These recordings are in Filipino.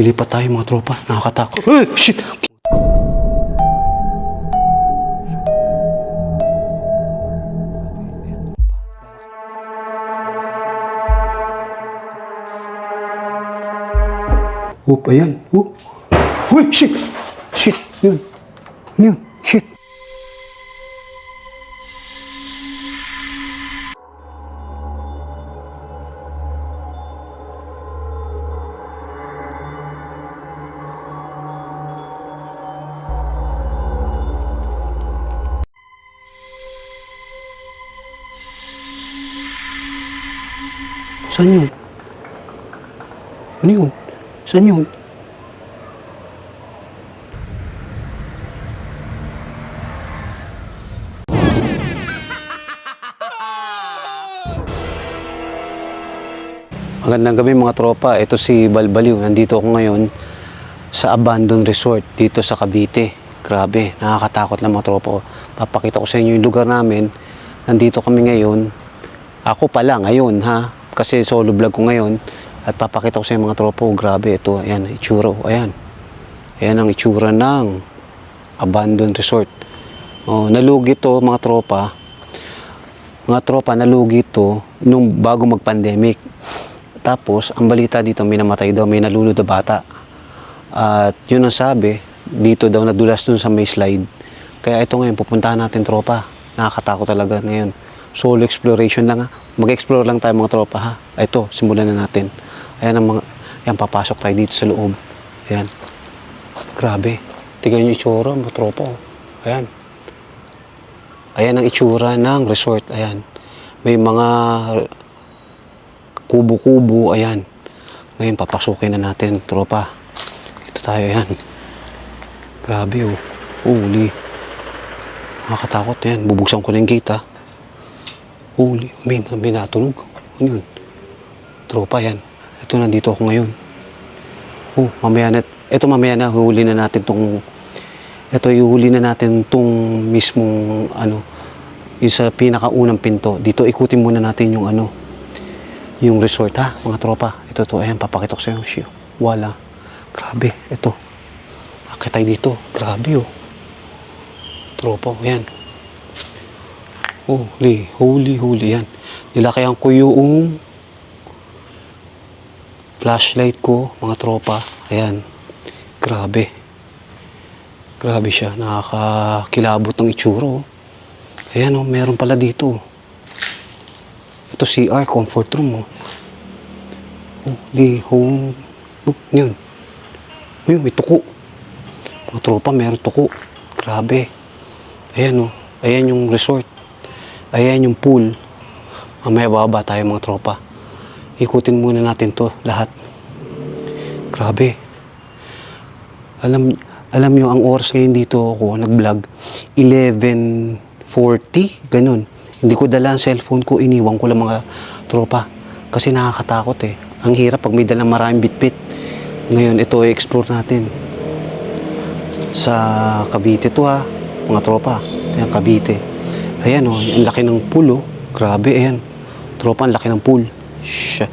Lilipat tayo mga tropa. Nakakatakot. Eh, shit! Oop, ayan. Oop. Uy, shit! Shit! Yun. Yun. Shit! Saan yun? Ano? Magandang gabi mga tropa. Ito si Balbaliw. Nandito ako ngayon sa abandoned resort dito sa Cavite. Grabe, nakakatakot lang mga tropa. Papakita ko sa inyo yung lugar namin. Nandito kami ngayon. Ako pa lang ngayon ha. Kasi solo vlog ko ngayon. At papakita ko sa mga tropa. Grabe, ito. Ayan, itsura. oh, Ayan. Ayan ang itsura ng abandoned resort. Oh, nalugi to mga tropa. Mga tropa, nalugi to nung bago mag-pandemic. Tapos, ang balita dito, may namatay daw, may nalunod na bata. At yun ang sabi, dito daw nadulas dun sa may slide. Kaya ito ngayon, pupuntahan natin tropa. Nakakatakot talaga ngayon. Solo exploration lang ha. Mag-explore lang tayo mga tropa ha. Ito, simulan na natin. Ayan ang mga, ayan, papasok tayo dito sa loob. Ayan. Grabe. Tingnan yung itsura, mga tropa. oh. Ayan. Ayan ang itsura ng resort. Ayan. May mga kubo-kubo, ayan. Ngayon, papasukin na natin, tropa. Ito tayo, ayan. Grabe, oh. Holy. Nakakatakot, ayan. Bubuksan ko na yung gate, ah. Holy. May, may. Ano yun? Tropa, ayan. Ito, nandito ako ngayon. Oh, mamaya na. Ito, mamaya na. Huli na natin tong ito ihuli na natin tong mismong ano yung sa pinakaunang pinto dito ikutin muna natin yung ano yung resort ha mga tropa ito to ayan papakita ko sa iyo Shio. wala grabe ito akit dito grabe oh tropa oh, yan holy holy holy yan nilakayan ko yung flashlight ko mga tropa ayan grabe grabe siya nakakakilabot ng itsuro oh. ayan oh meron pala dito ito CR comfort room oh Holy home. Oh, yun. Ayun, may tuko. Mga tropa, meron tuko. Grabe. Ayan oh. Ayan yung resort. Ayan yung pool. Mamaya baba tayo mga tropa. Ikutin muna natin to lahat. Grabe. Alam alam nyo, ang oras ngayon dito ako nag-vlog, 11.40, ganun. Hindi ko dala ang cellphone ko, iniwan ko lang mga tropa. Kasi nakakatakot eh. Ang hirap pag may dalang maraming bitbit. Ngayon, ito i-explore natin. Sa Cavite to ha, mga tropa. Ayan, Cavite. Ayan o, oh, ang laki ng pool oh. Grabe, ayan. Tropa, ang laki ng pool. Shh.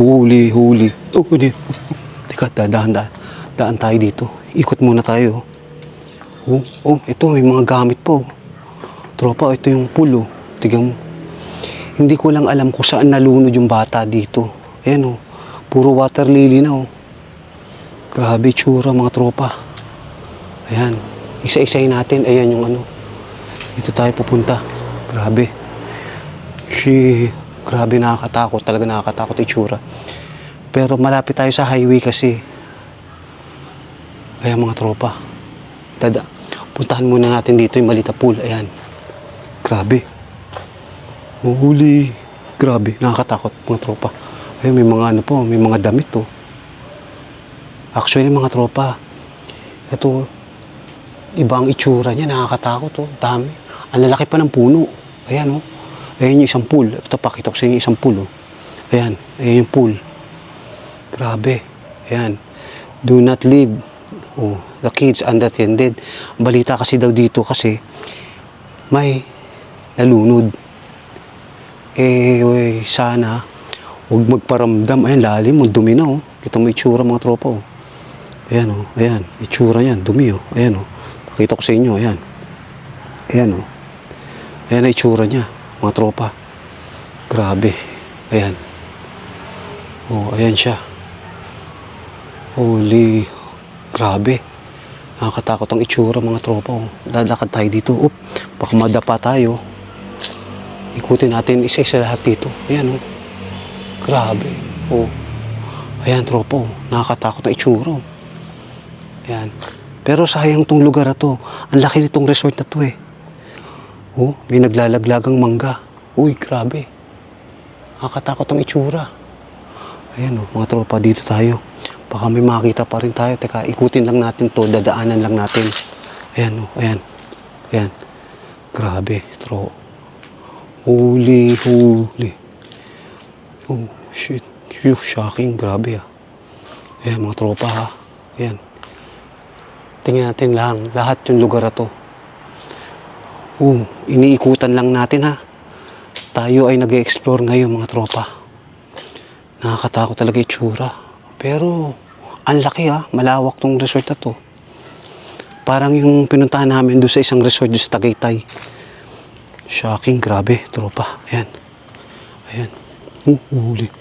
Huli, huli. Oh, hindi. Teka, daan, daan. Daan tayo dito. Ikot muna tayo. Oh, oh, ito, may mga gamit po. Tropa, ito yung pool oh. Tignan mo. Hindi ko lang alam kung saan nalunod yung bata dito. Ayan oh. Puro water lily na oh. Grabe tsura mga tropa. Ayan. Isa-isahin natin. Ayan yung ano. Dito tayo pupunta. Grabe. She, grabe nakakatakot. Talaga nakakatakot itsura. Pero malapit tayo sa highway kasi. Ayan mga tropa. Tada. Puntahan muna natin dito yung Malita Pool. Ayan. Grabe. Huli. Grabe. Nakakatakot mga tropa. Ayun, may mga ano po, may mga damit to. Actually, mga tropa, ito, iba ang itsura niya, nakakatakot to. Dami. Ang lalaki pa ng puno. Ayan, oh. Ayan yung isang pool. Ito, pakita ko sa inyo isang pool, oh. Ayan, ayan yung pool. Grabe. Ayan. Do not leave. Oh, the kids unattended. Balita kasi daw dito kasi may nalunod. Eh, eh, sana Huwag magparamdam. Ayan, lalim. Ang dumi na, oh. Kita mo itsura, mga tropa, oh. Ayan oh, ayan. Itsura niyan, dumi oh. Ayan oh. Pakita ko sa inyo, ayan. Ayan oh. Ayan ang itsura niya, mga tropa. Grabe. Ayan. Oh, ayan siya. Holy, grabe. Nakakatakot ang itsura mga tropa. Oh. Lalakad tayo dito. Oop, baka madapa tayo. Ikutin natin isa-isa lahat dito. Ayan oh. Grabe. Oh. Ayan tropa oh. Nakakatakot ang itsura oh. Ayan. Pero sayang tong lugar na to. Ang laki nitong resort na to eh. Oh, may naglalaglagang mangga. Uy, grabe. Nakakatakot ang itsura. Ayan oh, mga tropa, dito tayo. Baka may makita pa rin tayo. Teka, ikutin lang natin to, dadaanan lang natin. Ayan oh, ayan. Ayan. Grabe, tro. Holy, holy. Oh, shit. Phew, shocking. Grabe ah. Ayan, mga tropa ha. Ayan. Tingnan natin lang, lahat yung lugar na to. Oh, iniikutan lang natin ha. Tayo ay nag explore ngayon mga tropa. Nakakatakot talaga itsura. Pero, ang laki ha. Malawak tong resort na to. Parang yung pinuntahan namin doon sa isang resort doon sa Tagaytay. Shocking, grabe, tropa. Ayan. Ayan. Oh, huli.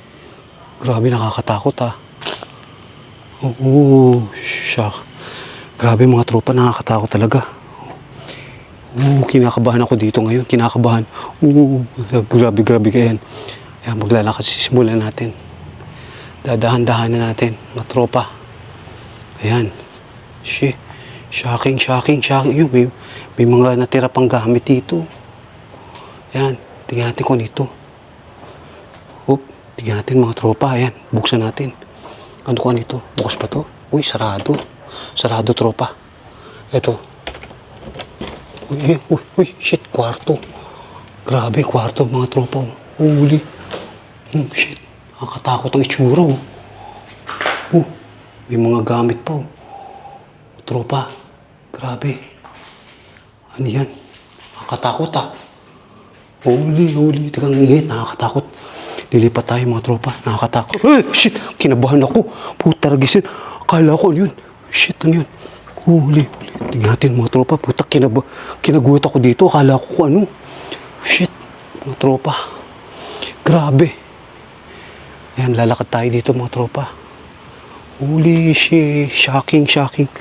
Grabe, nakakatakot ha. Oo, oh, shock. Grabe mga tropa, nakakatakot talaga. Oo, kinakabahan ako dito ngayon. Kinakabahan. Oo, grabe, grabe kayan. Ayan, maglalakad. Sisimulan natin. Dadahan-dahan na natin. Mga tropa. Ayan. Shit. Shocking, shocking, shocking. Yun, may, may mga natira pang gamit dito. Ayan. Tingnan natin kung ito. Oop. Tingnan natin mga tropa. Ayan. Buksan natin. Ano ko nito? Bukas pa to? Uy, sarado. Sarado tropa. Ito. Uy, uy, uy, shit, kwarto. Grabe, kwarto mga tropa. oh. Huli. Hmm, shit. Nakakatakot ang itsura. Oh. Oh, may mga gamit pa. Oh. Tropa. Grabe. Ano yan? Nakakatakot ah. Holy, holy. Tigang ingit. Nakakatakot. Lilipat tayo mga tropa. Nakakatakot. Eh, shit. Kinabahan ako. Puta ragisin. Akala ko ano yun. Shit, ano yun? Holy, holy. Tingnan natin mga tropa. Puta, kinaba, kinagulat ako dito. Akala ko kung ano. Shit, mga tropa. Grabe. Ayan, lalakad tayo dito mga tropa. Holy shit. Shocking, shocking.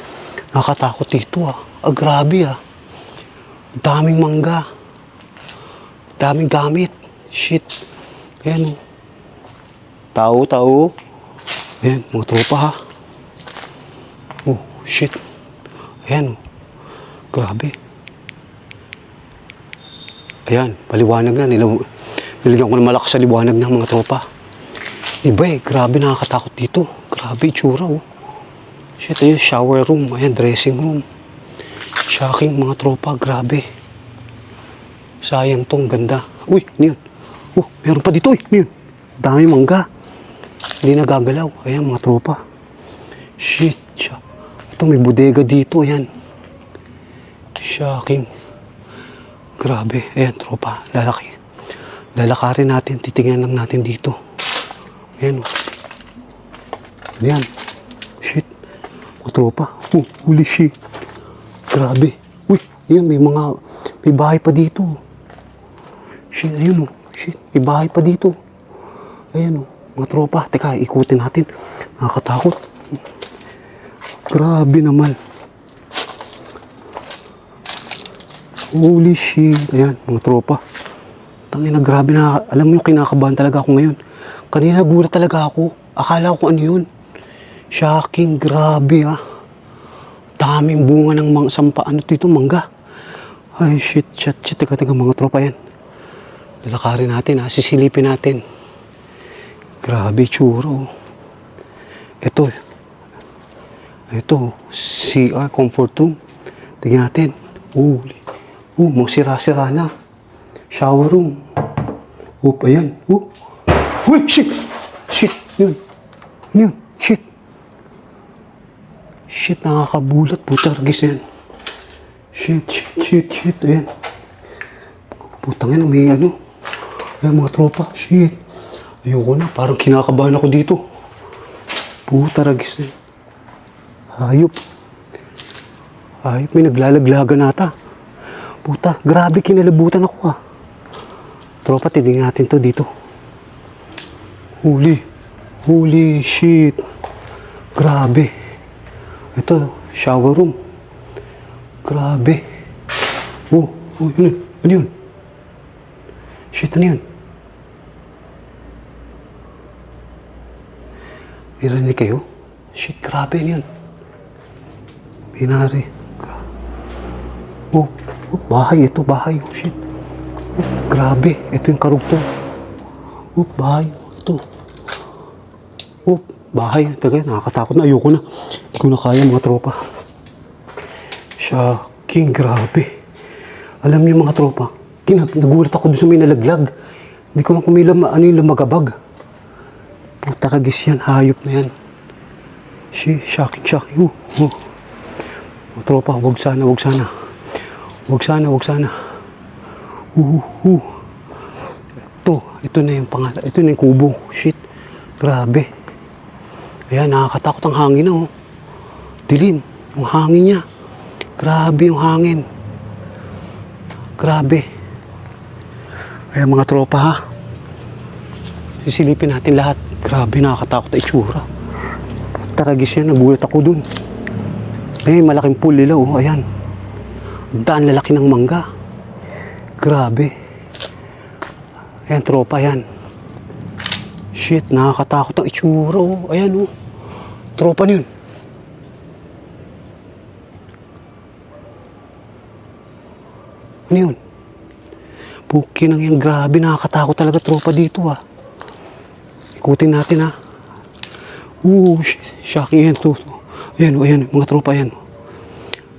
Nakatakot dito ah. Ah, grabe ah. Daming mangga. Daming gamit. Shit. Ayan oh. Tao, tao. Ayan, mga tropa ha. Oh, shit. Ayan. Grabe. Ayan, paliwanag na. Nilaw, nilagyan ko ng malakas sa liwanag ng mga tropa. Iba eh, grabe nakakatakot dito. Grabe itsura oh. Shit, ayun, shower room. Ayan, dressing room. Shocking mga tropa, grabe. Sayang tong ganda. Uy, yun? Oh, meron pa dito. Uy, yun? Dami mangga. Hindi nagagalaw. Ayan, mga tropa. Shit. Ito, may bodega dito. Ayan. Shocking. Grabe. Ayan, tropa. Lalaki. Lalakarin natin. Titingnan lang natin dito. Ayan. oh. Ayan. Shit. Mga tropa. Oh, holy shit. Grabe. Uy, ayan, may mga, may bahay pa dito. Shit, ayun oh. Shit, may bahay pa dito. Ayan oh, mga tropa. Teka, ikutin natin. Nakakatakot. Grabe naman. Holy shit. Ayan, mga tropa. Tangina, grabe na. Alam mo yung kinakabahan talaga ako ngayon. Kanina gulat talaga ako. Akala ko ano yun. Shocking, grabe ah. Daming bunga ng mga sampa. Ano dito, mangga. Ay, shit, shit, shit. Teka, teka, mga tropa yan. Lalakarin natin ha. Sisilipin natin. Grabe, tsuro. Ito. Ito. CR comfort room. Tingnan natin. Oh, oh mga sira-sira na. Shower room. Oh, ayan. Oh. Uy, shit. Shit. Yun. Yun. Shit. Shit, nakakabulat. Puta, ragis yan. Shit, shit, shit, shit. Ayan. Putang ina, may ano. Ayan, mga tropa. Shit. Ayoko na. Parang kinakabahan ako dito. Puta, ragis na. Hayop. Hayop, may naglalaglagan nata. Puta, grabe kinalabutan ako ah. Tropa, titingnan natin to dito. Huli. Holy shit. Grabe. Ito, shower room. Grabe. Oh, oh, yun. Ano yun? Shit, ano yun? Narinig kayo? Shit, grabe ano yun. Pinari. Gra- Oh, oh, bahay. Ito, bahay. Oh, shit. Oh, grabe. Ito yung karugtong. Oh, bahay. Ito. Oh, bahay. Taga, nakakatakot na. Ayoko na. Hindi ko na kaya mga tropa. Shocking, grabe. Alam niyo mga tropa, kinag nagulat ako doon sa may nalaglag. Hindi ko lang kumilam ano yung lumagabag. Puta ragis yan, hayop na yan. Si, shocking, shocking. Oh, oh. Tropa, wag sana, wag sana. Wag sana, wag sana. Uh, uh. Ito, ito na yung pangalan. Ito na yung kubo. Shit, grabe. Ayan, nakakatakot ang hangin na oh. Dilim, yung hangin niya. Grabe yung hangin. Grabe. Kaya mga tropa ha. Sisilipin natin lahat. Grabe nakakatakot na itsura. Taragis yan, nagulat ako dun. Eh, malaking pool nila oh. Ayan. Daan lalaki ng mangga. Grabe. Ayan, tropa yan. Shit, nakakatakot ang itsura oh. Ayan oh. Tropa na yun. Ano yun? Puki nang yan, grabe, nakakatakot talaga tropa dito ah. Ikutin natin ah. Oo, sh- shocking yan. Ayan, oh, ayan, mga tropa yan.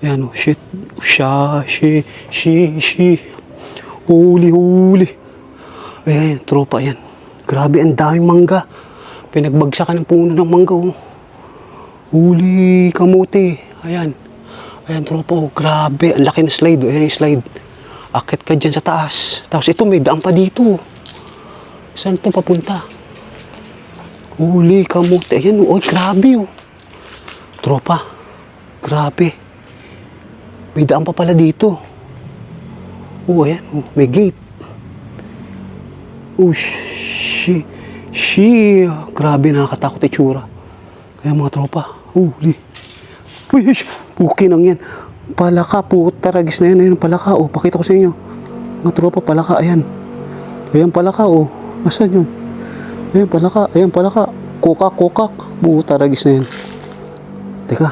Ayan, oh, shit. Sha, shi, shi, shi. Huli, huli. Ayan, tropa yan. Grabe, ang daming mangga. Pinagbagsakan ng puno ng mangga oh. Huli, kamote. Ayan. Ayan, tropa, oh, grabe. Ang laki ng slide, oh. Ayan slide. Akit ka dyan sa taas. Tapos ito, may daan pa dito. Saan to papunta? Huli, kamote. Ayan, oh, grabe, oh. Tropa, grabe. May daan pa pala dito. Oh, ayan, oh, may gate. Oh, shi, shi. Grabe, nakakatakot itsura. Kaya mga tropa, huli. Uy, sh- puki nang yan. Palaka, puta, ragis na yan. Ayan, palaka, oh, pakita ko sa inyo. Mga tropa, palaka, ayan. Ayan, palaka, oh. Asan yun? Ayan, palaka, ayan, palaka. Kokak, kokak. Puta, ragis na yan. Teka.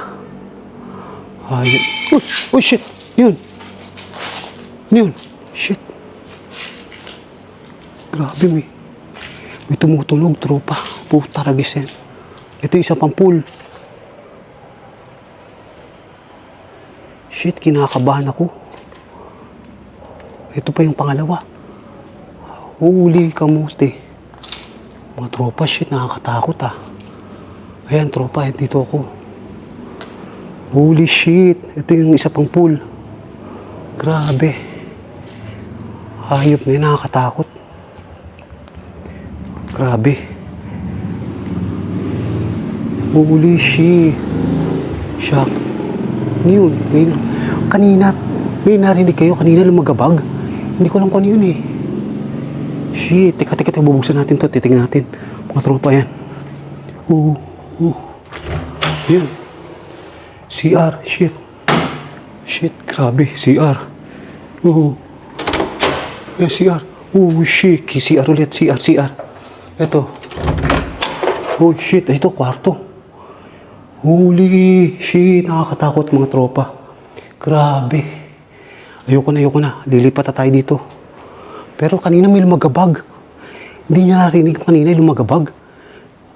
Ayun. Uy, uy, shit. Yun. Yun? Shit. Grabe, may. May tumutunog, tropa. Puta, ragis yan. Ito isa pang pool. Shit, kinakabahan ako. Ito pa yung pangalawa. Huli kamuti. Mga tropa, shit, nakakatakot ah. Ayan, tropa, dito ako. Holy shit, ito yung isa pang pool. Grabe. Hayop na yun, nakakatakot. Grabe. Holy shit. Shock. Ano yun? May, kanina, may narinig kayo kanina lumagabag. Hindi ko lang kung ano yun eh. Shit, teka, teka, teka, bubuksan natin to, titingnan natin. Mga tropa yan. Oo, oo. Yan. CR, shit. Shit, grabe, CR. Oo. Yan, CR. Oh, shit, CR ulit, CR, CR. Ito. Oh, shit, ito, kwarto. Holy shit, nakakatakot mga tropa. Grabe. Ayoko na, ayoko na. Lilipat na tayo dito. Pero kanina may lumagabag. Hindi niya narinig kanina yung lumagabag.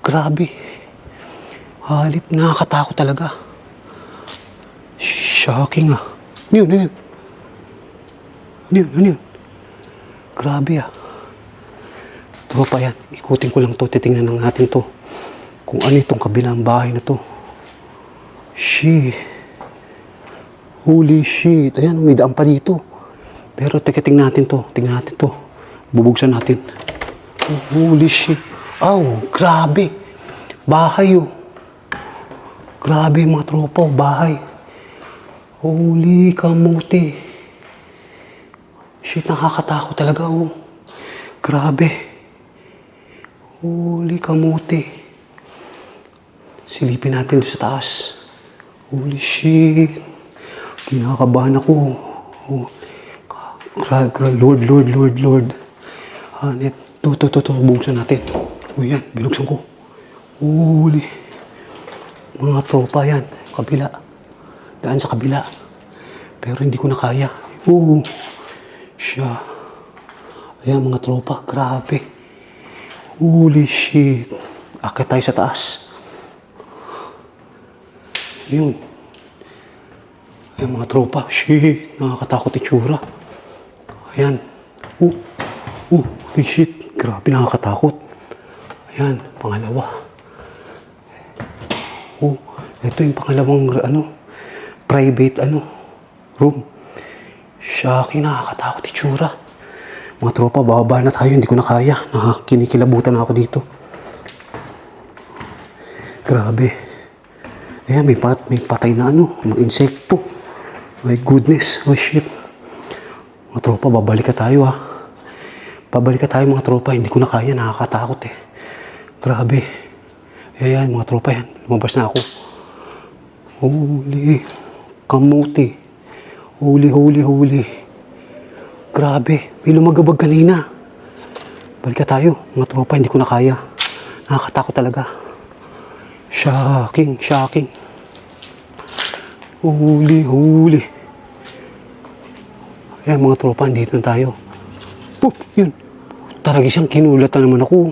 Grabe. Halip, nakakatakot talaga. Shocking ah. Ano yun, ano yun? Ano yun, ano yun? Grabe ah. Tropa yan. Ikutin ko lang to. Titingnan lang natin to. Kung ano itong kabilang bahay na to. Shit. Holy shit. Ayan, may daan pa dito. Pero teka, tingnan natin to. Tingnan natin to. Bubuksan natin. Oh, holy shit. Aw, grabe. Bahay oh. Grabe mga tropa, oh, bahay. Holy kamuti. Shit, nakakatakot talaga, oh. Grabe. Holy kamuti. Silipin natin sa taas. Holy shit. Kinakabahan ako. Oh. Gra- gra- Lord, Lord, Lord, Lord. Hanip. To, to, to, to. Buksan natin. O yan, binuksan ko. Holy. Mga tropa yan. Kabila. Daan sa kabila. Pero hindi ko na kaya. Oo. Siya. Ayan mga tropa. Grabe. Holy shit. Akit tayo sa taas. Yun. Ayan mga tropa. Shit. Nakakatakot itsura. Ayan. Oh. Oh. Holy shit. Grabe nakakatakot. Ayan. Pangalawa. Oh. Ito yung pangalawang ano. Private ano. Room. Shaki. Nakakatakot itsura. Mga tropa, bababa na tayo. Hindi ko na kaya. Nakakinikilabutan na ako dito. Grabe. Ayan, may, pat, may patay na ano, mga insekto. My goodness, oh shit. Mga tropa, babalik ka tayo ha. Babalik ka tayo mga tropa, hindi ko na kaya, nakakatakot eh. Grabe. Ayan, mga tropa yan, lumabas na ako. Holy, kamuti. Holy, holy, holy. Grabe, may lumagabag kanina. Balik tayo, mga tropa, hindi ko na kaya. Nakakatakot talaga. Shocking, shocking. Huli, huli. Ayan mga tropa, andito na tayo. Oh, yun. Talaga siyang kinulat na naman ako.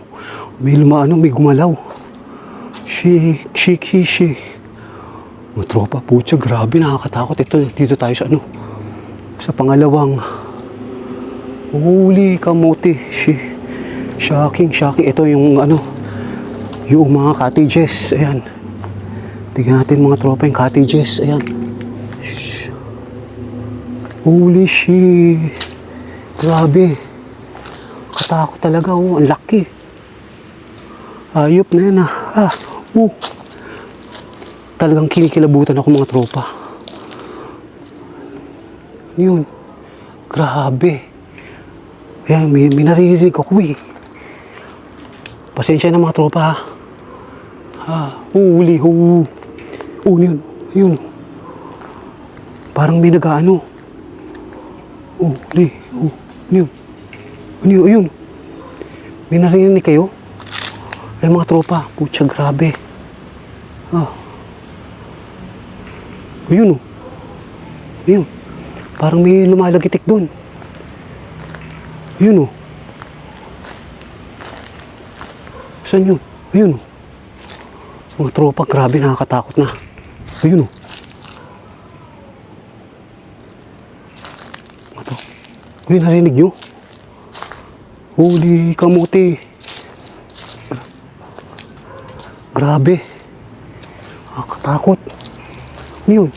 May lumaano, may gumalaw. Shik, shik, shik. Mga tropa, putya, grabe, nakakatakot. Ito, dito tayo sa ano, sa pangalawang Huli, kamuti. Shi, shocking, shocking. Ito yung ano, yung mga cottages. Ayan. Tignan natin mga tropa yung cottages. Ayan. Shh. Holy shit. Grabe. Katakot talaga. Oh. Ang laki. Ayop na yan ah. Ah. Oh. Talagang kinikilabutan ako mga tropa. Yun. Grabe. Ayan, may, may naririnig ako eh. Pasensya na mga tropa ha. Ha, huli, hu. Oh, yun, yun. Parang may nag-ano. Oh, huli, oh, yun. Yun, yun. May narinig kayo? Ay mga tropa, putya grabe. Ah. Ayun oh. Ayun. Parang may lumalagitik doon. Ayun oh. Saan yun? Ayun oh. Mga tropa, grabe nakakatakot na. Ayun oh. Mga tropa. May narinig nyo? Huli. Gra- Grabe. Nakakatakot. Yun?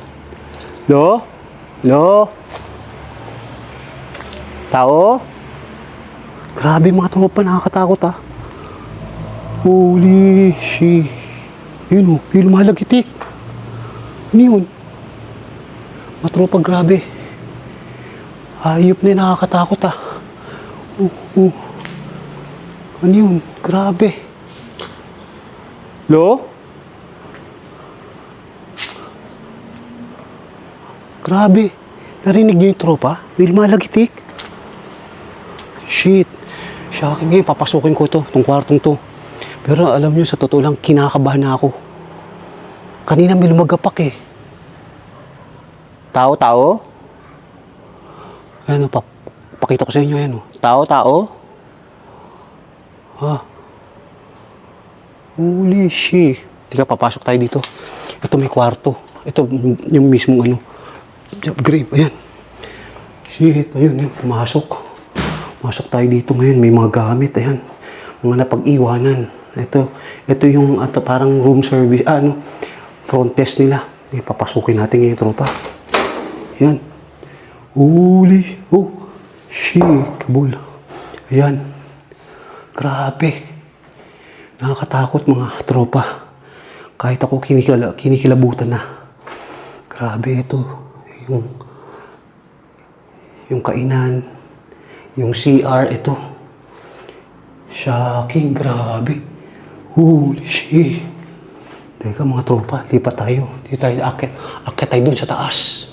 Lo? Lo? Tao? Grabe mga tropa, nakakatakot ah. Holy shit. Yun oh, yung lumalagitik. Ano yun? Mga grabe. Hayop na yun, nakakatakot ah. Oh, oh. Ano yun? Grabe. Lo? Grabe. Narinig niyo yung tropa? May lumalagitik. Shit. Shocking ngayon, papasukin ko to, tong kwartong to. Pero alam niyo, sa totoo lang, kinakabahan na ako. Kanina may lumagapak eh. Tao, tao? Ayan, pa pakita ko sa inyo, ayan. oh. Tao, tao? Ha? Holy shit. Tika, papasok tayo dito. Ito may kwarto. Ito, yung mismong ano. Grave, ayan. Shit, ayun, yun, pumasok. Masok tayo dito ngayon, may mga gamit, ayan. Mga napag-iwanan. Ito, ito yung ato, parang room service, ah, ano, front desk nila. Eh, papasukin natin ngayon, tropa. Ayan. Holy, oh, shit, kabul. Ayan. Grabe. Nakakatakot mga tropa. Kahit ako kinikila, kinikilabutan na. Grabe ito. Yung, yung kainan, yung CR, ito. Shocking, grabe. Holy shit. Teka mga tropa, lipat tayo. Dito tayo, akit, akit tayo dun sa taas.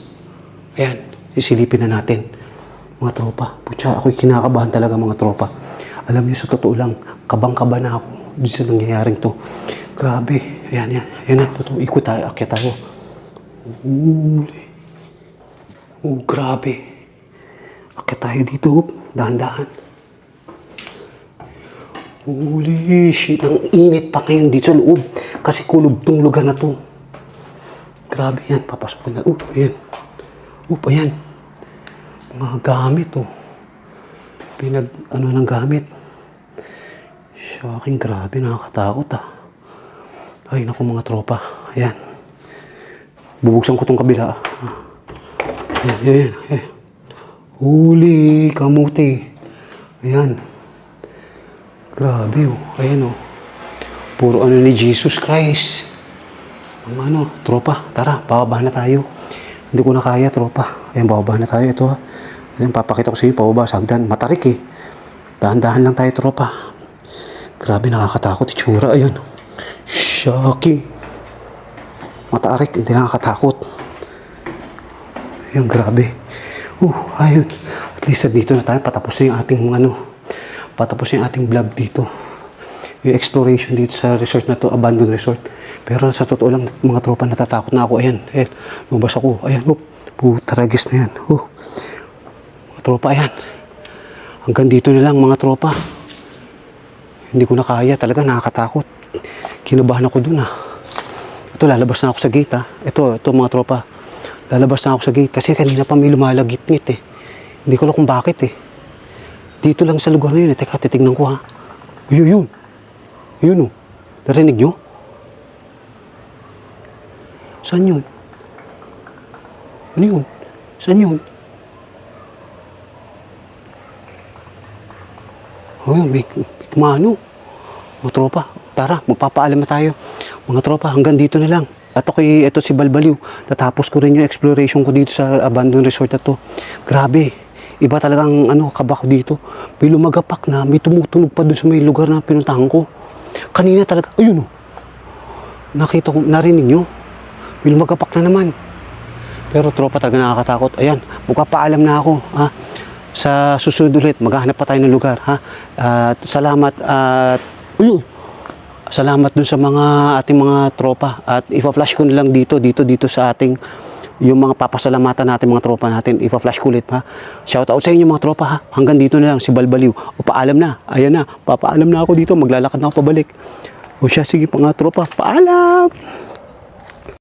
Ayan, sisilipin na natin. Mga tropa, putya, ako'y kinakabahan talaga mga tropa. Alam niyo, sa totoo lang, kabang-kaba na ako dun sa nangyayaring to. Grabe, ayan, ayan, ayan na, totoo, ikot tayo, akit tayo. Huli. Oh, grabe. Akit tayo dito, oh. dahan-dahan. Holy shit, ang init pa ngayon dito sa loob. Kasi kulob tong lugar na to. Grabe yan, papasok na. Oh, ayan. Oh, ayan. Mga gamit, oh. Pinag, ano ng gamit. Shocking, grabe, nakakatakot, ah. Ay, naku mga tropa. Ayan. Bubuksan ko tong kabila. ah. Ayan, ayan, ayan. ayan. Huli, kamuti. Ayan. Grabe, oh. Ayan, oh. Puro ano ni Jesus Christ. Ang ano, tropa, tara, bababa na tayo. Hindi ko na kaya, tropa. Ayan, bababa na tayo. Ito, ha. Ayan, papakita ko sa inyo, pababa sa hagdan. Matarik, eh. Dahan-dahan lang tayo, tropa. Grabe, nakakatakot. Itsura, ayun. Shocking. Matarik, hindi nakakatakot. Ayun, grabe. Uh, ayun. At least dito na tayo. Patapos na yung ating ano. Patapos na yung ating vlog dito. Yung exploration dito sa resort na to, abandoned resort. Pero sa totoo lang, mga tropa, natatakot na ako. Ayan, ayan. Lumabas ako. Ayan, oh. Putaragis na yan. Oh. Mga tropa, ayan. Hanggang dito na lang, mga tropa. Hindi ko na kaya. Talaga nakakatakot. Kinabahan ako dun, ah. Ito, lalabas na ako sa gate, ah. Ito, ito, mga tropa. Lalabas na ako sa gate. Kasi kanina pa may lumalagit-ngit, eh. Hindi ko alam kung bakit, eh. Dito lang sa lugar na yun, eh. Teka, titignan ko, ha. Ayun, yun. Yun, oh. Narinig nyo? Saan yun? Ano yun? Saan yun? Oh, yun, may, may kumano. Mga tropa, tara, magpapaalam na tayo. Mga tropa, hanggang dito na lang. At ako'y, ito si Balbaliw. Tatapos ko rin yung exploration ko dito sa abandoned resort na to. Grabe. Iba talagang ano, kaba ko dito. May lumagapak na, may tumutunog pa dun sa may lugar na pinuntahan ko. Kanina talaga, ayun oh. Nakita ko, narinig nyo. May lumagapak na naman. Pero tropa talaga nakakatakot. Ayan, magpapaalam na ako. Ha? Sa susunod ulit, maghahanap pa tayo ng lugar. Ha? At salamat at ayun. Salamat dun sa mga ating mga tropa. At ipa-flash ko lang dito, dito, dito sa ating yung mga papasalamatan natin mga tropa natin. Ipa-flash ko ha. Shout out sa inyo mga tropa ha. Hanggang dito na lang si Balbaliw. O paalam na. Ayan na. Papaalam na ako dito. Maglalakad na ako pabalik. O siya, sige mga tropa. Paalam!